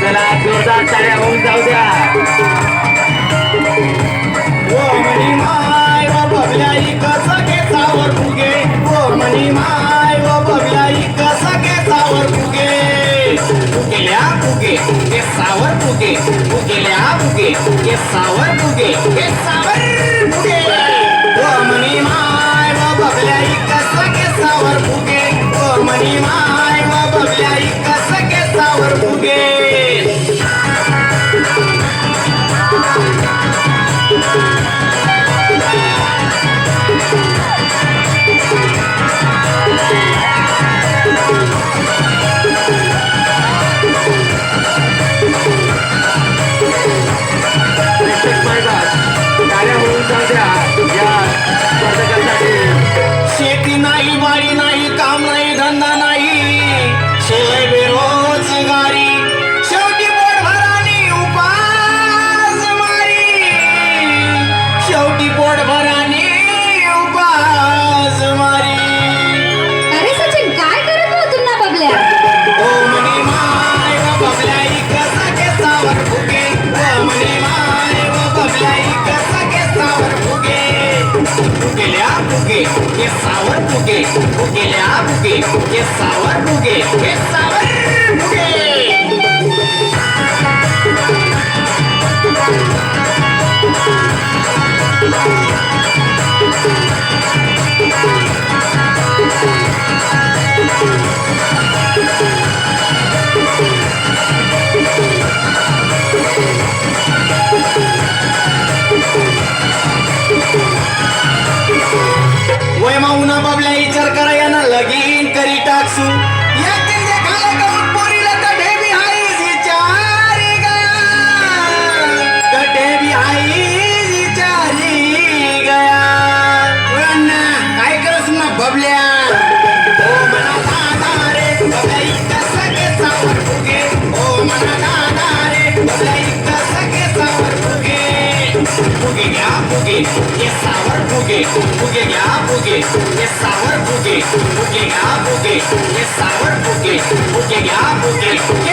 चला जोरदार टाळ्या होऊन जाऊ द्या. फुगेल्या फुगे हे सावर फुगे फुगेल्या फुगे हे सावर फुगे हे নাই ধান্দা নাই हे सावर फुगे फुगेल्या फुगे हे सावर फुगे हे सावर फुगे घ्या फुगे. हे सावर फुगे. फुगे घ्या फुगे. हे सावर फुगे. फुगे घ्या फुगे. हे सावर फुगे. फुगे घ्या फुगे.